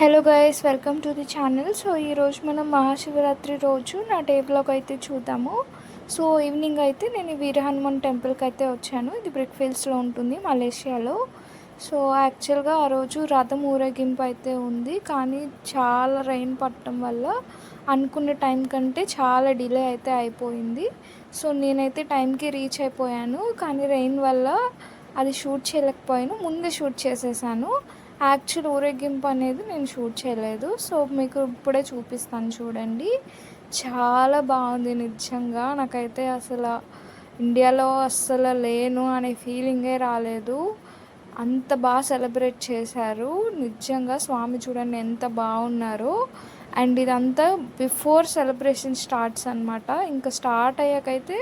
Hello guys welcome to the channel so ఈరోజు మనం మహాశివరాత్రి రోజు నా టేబుల్లోకి అయితే చూద్దాము. సో ఈవినింగ్ అయితే నేను వీర హనుమాన్ టెంపుల్కి అయితే వచ్చాను. ఇది బ్రిక్ ఫీల్డ్స్లో ఉంటుంది మలేషియాలో. సో యాక్చువల్గా ఆ రోజు రథం ఊరేగింపు అయితే ఉంది. కానీ చాలా రైన్ పట్టడం వల్ల అనుకున్న టైం కంటే చాలా డిలే అయితే అయిపోయింది. సో నేనైతే టైంకి రీచ్ అయిపోయాను. కానీ రెయిన్ వల్ల అది షూట్ చేయలేకపోయాను. ముందే షూట్ చేసేసాను. యాక్చువల్ ఊరేగింపు అనేది నేను షూట్ చేయలేదు. సో మీకు ఇప్పుడే చూపిస్తాను చూడండి. చాలా బాగుంది నిజంగా. నాకైతే అసలు ఇండియాలో అస్సలు లేను అనే ఫీలింగే రాలేదు. అంత బాగా సెలబ్రేట్ చేశారు. నిజంగా స్వామి చూడండి ఎంత బాగున్నారో. అండ్ ఇదంతా బిఫోర్ సెలబ్రేషన్ స్టార్ట్స్ అనమాట ఇంకా స్టార్ట్ అయ్యాకైతే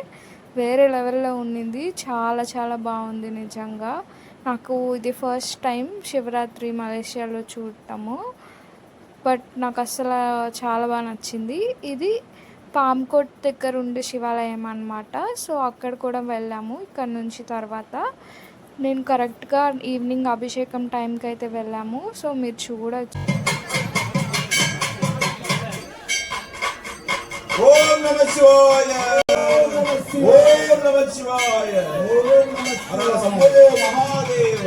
వేరే లెవెల్లో ఉండింది. చాలా చాలా బాగుంది నిజంగా. నాకు ఇది ఫస్ట్ టైం శివరాత్రి మలేషియాలో చూడటము. బట్ నాకు అసలు చాలా బాగా నచ్చింది. ఇది పామ్కోట్ దగ్గర ఉండే శివాలయం అనమాట సో అక్కడ కూడా వెళ్ళాము ఇక్కడ నుంచి తర్వాత. నేను కరెక్ట్గా ఈవినింగ్ అభిషేకం టైంకి అయితే వెళ్ళాము. సో మీరు చూడొచ్చు. ఓం నమ శివాయ. ఓం నమ శివాయ.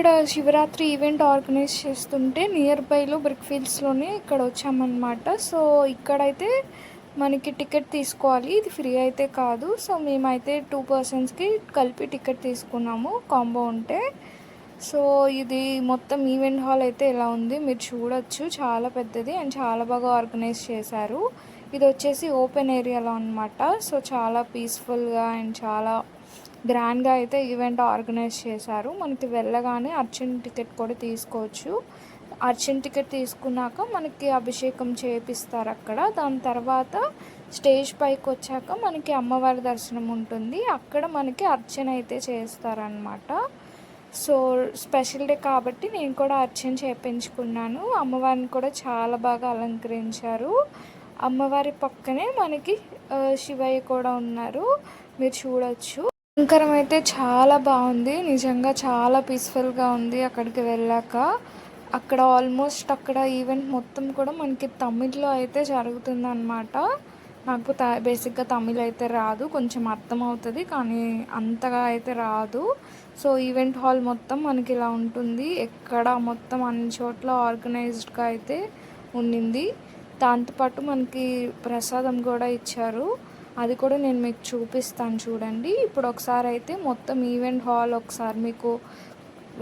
ఇక్కడ శివరాత్రి ఈవెంట్ ఆర్గనైజ్ చేస్తుంటే నియర్ బైలో బ్రిక్ ఫీల్డ్స్లోనే ఇక్కడ వచ్చామన్నమాట. సో ఇక్కడైతే మనకి టికెట్ తీసుకోవాలి. ఇది ఫ్రీ అయితే కాదు. సో మేమైతే టూ పర్సన్స్కి కలిపి టికెట్ తీసుకున్నాము కాంబో ఉంటే. సో ఇది మొత్తం ఈవెంట్ హాల్ అయితే ఇలా ఉంది మీరు చూడొచ్చు. చాలా పెద్దది అండ్ చాలా బాగా ఆర్గనైజ్ చేశారు. ఇది వచ్చేసి ఓపెన్ ఏరియాలో అనమాట సో చాలా పీస్ఫుల్గా అండ్ చాలా గ్రాండ్గా అయితే ఈవెంట్ ఆర్గనైజ్ చేశారు. మనకి వెళ్ళగానే అర్చన్ టికెట్ కూడా తీసుకోవచ్చు. అర్చన్ టికెట్ తీసుకున్నాక మనకి అభిషేకం చేపిస్తారు అక్కడ. దాని తర్వాత స్టేజ్ పైకి వచ్చాక మనకి అమ్మవారి దర్శనం ఉంటుంది. అక్కడ మనకి అర్చన అయితే చేస్తారనమాట సో స్పెషల్ డే కాబట్టి నేను కూడా అర్చన చేపించుకున్నాను. అమ్మవారిని కూడా చాలా బాగా అలంకరించారు. అమ్మవారి పక్కనే మనకి శివయ్య కూడా ఉన్నారు. మీరు చూడొచ్చు. అలంకారం అయితే చాలా బాగుంది. నిజంగా చాలా పీస్ఫుల్గా ఉంది అక్కడికి వెళ్ళాక. అక్కడ ఆల్మోస్ట్ అక్కడ ఈవెంట్ మొత్తం కూడా మనకి తమిళ్ళో అయితే జరుగుతుంది అనమాట నాకు త బేసిక్గా తమిళ్ అయితే రాదు. కొంచెం అర్థం అవుతుంది కానీ అంతగా అయితే రాదు. సో ఈవెంట్ హాల్ మొత్తం మనకి ఇలా ఉంటుంది. ఎక్కడ మొత్తం అన్ని చోట్ల ఆర్గనైజ్డ్గా అయితే ఉండింది. దాంతోపాటు మనకి ప్రసాదం కూడా ఇచ్చారు. అది కూడా నేను మీకు చూపిస్తాను చూడండి. ఇప్పుడు ఒకసారి అయితే మొత్తం ఈవెంట్ హాల్ ఒకసారి మీకు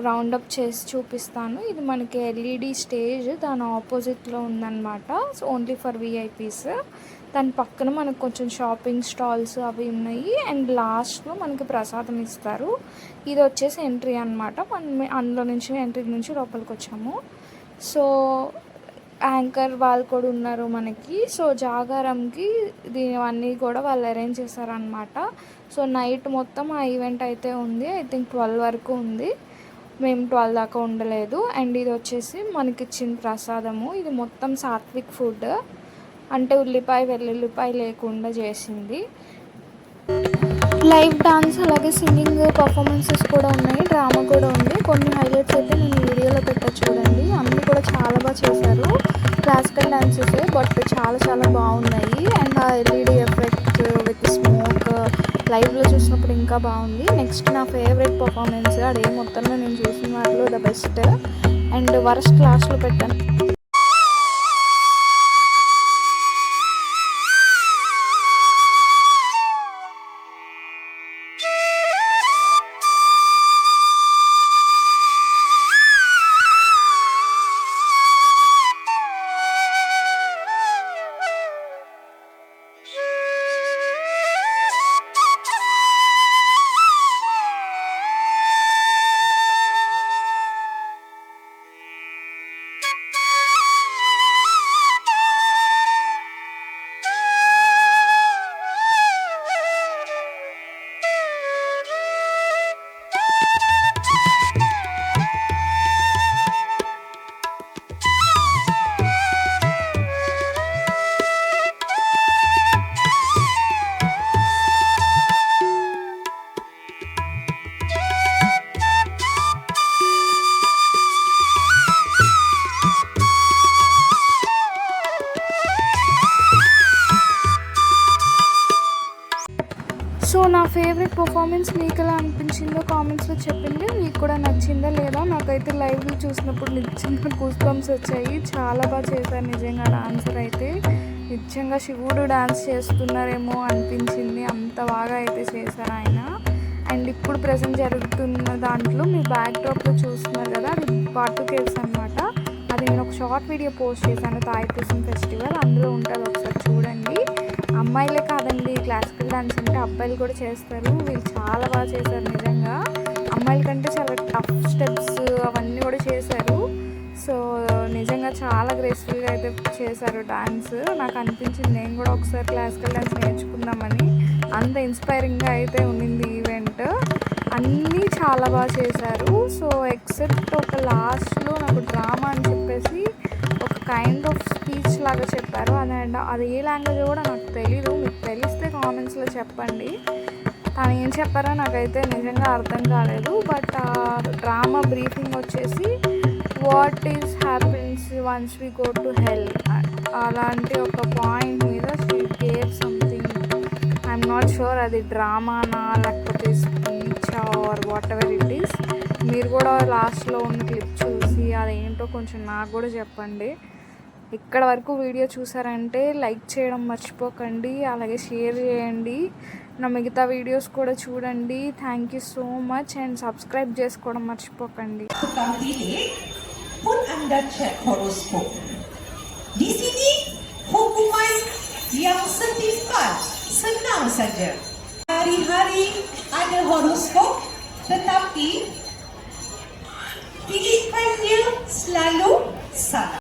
రౌండప్ చేసి చూపిస్తాను. ఇది మనకి ఎల్ఈడి స్టేజ్ దాని ఆపోజిట్లో ఉందన్నమాట. సో ఓన్లీ ఫర్ విఐపీస్ దాని పక్కన మనకు కొంచెం షాపింగ్ స్టాల్స్ అవి ఉన్నాయి. అండ్ లాస్ట్లో మనకి ప్రసాదం ఇస్తారు. ఇది వచ్చేసి ఎంట్రీ అనమాట మనం అందులో నుంచి ఎంట్రీ నుంచి లోపలికి వచ్చాము. సో యాంకర్ వాళ్ళు కూడా ఉన్నారు మనకి. సో జాగారంకి దీనివన్నీ కూడా వాళ్ళు అరేంజ్ చేశారనమాట సో నైట్ మొత్తం ఆ ఈవెంట్ అయితే ఉంది. ఐ థింక్ ట్వెల్వ్ వరకు ఉంది. మేము ట్వెల్వ్ దాకా ఉండలేదు. అండ్ ఇది వచ్చేసి మనకి ఇచ్చిన ప్రసాదము. ఇది మొత్తం సాత్విక్ ఫుడ్ అంటే ఉల్లిపాయ వెల్లుల్లిపాయ లేకుండా చేసింది. లైవ్ డాన్స్ అలాగే సింగింగ్ పర్ఫార్మెన్సెస్ కూడా ఉన్నాయి డ్రామా కూడా ఉంది. కొన్ని హైలైట్స్ అయితే నేను వీడియోలో పెట్టా చూడండి. అన్నీ కూడా చాలా బాగా చేశారు. క్లాసికల్ డాన్సెస్ బట్ చాలా చాలా బాగున్నాయి. అండ్ ఆ ఎల్ఈడి ఎఫెక్ట్ విత్ స్మోక్ లైవ్లో చూసినప్పుడు ఇంకా బాగుంది. నెక్స్ట్ నా ఫేవరెట్ పర్ఫార్మెన్స్ అదే మొత్తంలో నేను చూసిన వాటిలో ద బెస్ట్ అండ్ వరస్ట్ క్లాస్లో పెట్టాను. ఫేవరెట్ పర్ఫార్మెన్స్ మీకు ఎలా అనిపించిందో కామెంట్స్లో చెప్పింది మీకు కూడా నచ్చిందా లేదా? నాకైతే లైవ్లో చూసినప్పుడు నిజంగా గూస్ బంప్స్ వచ్చాయి. చాలా బాగా చేశారు నిజంగా డాన్సర్ అయితే. నిజంగా శివుడు డాన్స్ చేస్తున్నారేమో అనిపించింది. అంత బాగా అయితే చేశారు ఆయన. అండ్ ఇప్పుడు ప్రజెంట్ జరుగుతున్న దాంట్లో మీ బ్యాక్ డ్రాప్లో చూస్తున్నారు కదా అది పార్ట్ కేవ్స్ అనమాట అది నేను ఒక షార్ట్ వీడియో పోస్ట్ చేశాను తాయిపూసం ఫెస్టివల్ అందులో ఉంటుంది ఒకసారి. అమ్మాయిలే కాదండి. క్లాసికల్ డాన్స్ అంటే అబ్బాయిలు కూడా చేస్తారు. వీళ్ళు చాలా బాగా చేశారు నిజంగా. అమ్మాయిల కంటే చాలా టఫ్ స్టెప్స్ అవన్నీ కూడా చేశారు. సో నిజంగా చాలా గ్రేస్ఫుల్గా అయితే చేశారు డాన్స్ నాకు అనిపించింది నేను కూడా ఒకసారి క్లాసికల్ డాన్స్ నేర్చుకుందామని. అంత ఇన్స్పైరింగ్గా అయితే ఉండింది ఈవెంట్ అన్నీ చాలా బాగా చేశారు. సో ఎక్సెప్ట్ ఒక లాస్ట్లో నాకు డ్రామా అని చెప్పేసి ఒక కైండ్ ఆఫ్ స్పీచ్ లాగా చెప్పారు. అది అది ఏ లాంగ్వేజ్ కూడా నాకు తెలీదు. మీకు తెలిస్తే కామెంట్స్లో చెప్పండి. తను ఏం చెప్పారో నాకైతే నిజంగా అర్థం కాలేదు. బట్ ఆ డ్రామా బ్రీఫింగ్ వచ్చేసి what is happiness once we go to hell అలాంటి ఒక పాయింట్ మీద she gave something I'm not sure అది డ్రామానా లేకపోతే speech or whatever it is మీరు కూడా లాస్ట్లో ఉన్న క్లిప్ చూసి అదేంటో కొంచెం నాకు కూడా చెప్పండి. ఇక్కడ వరకు వీడియో చూసారంటే లైక్ చేయడం మర్చిపోకండి అలాగే షేర్ చేయండి. నా మిగతా వీడియోస్ కూడా చూడండి. Thank you so much and subscribe చేసుకోవడం మర్చిపోకండి. Tetapi pilih selalu sama.